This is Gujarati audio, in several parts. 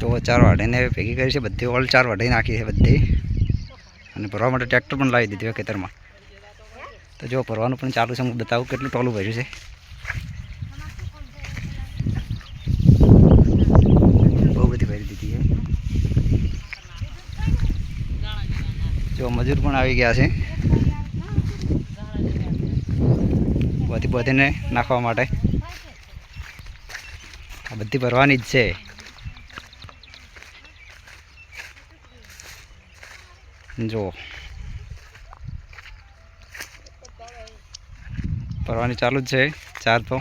તો ચાર વાઢીને ભેગી કરી છે, બધી ઓલ ચાર વાઢી નાખી છે બધી. અને ભરવા માટે ટ્રેક્ટર પણ લાવી દીધું ખેતરમાં. તો જો, ભરવાનું પણ ચાલુ છે, હું બતાવું કેટલું ટોલું ભર્યું છે. બહુ બધી ભરી દીધી છે. જો, મજૂર પણ આવી ગયા છે. બધી બધીને નાખવા માટે. આ બધી ભરવાની જ છે. જો. ભરવાની ચાલુ જ છે ચાર તો.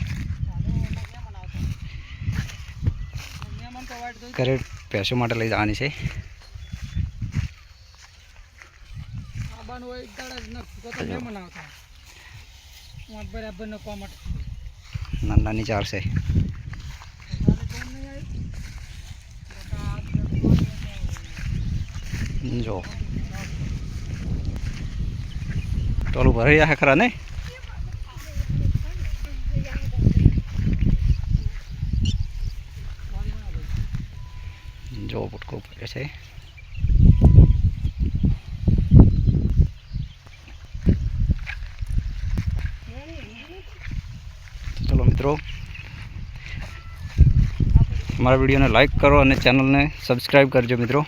ઘરે ભેંસો માટે લઈ જવાની છે. નાની ચાર એક દાડા જ ન ગોતો મહેમાન આવતા વાંટ બરાબર ન કોમટ નાની નાની ચાર છે જો. ટોલું ભરાઈ જાય ખરા ને જો પુટકો ભરે છે. ચલો મિત્રો અમારા વિડીયોને લાઈક કરો અને ચેનલને સબસ્ક્રાઈબ કરજો મિત્રો.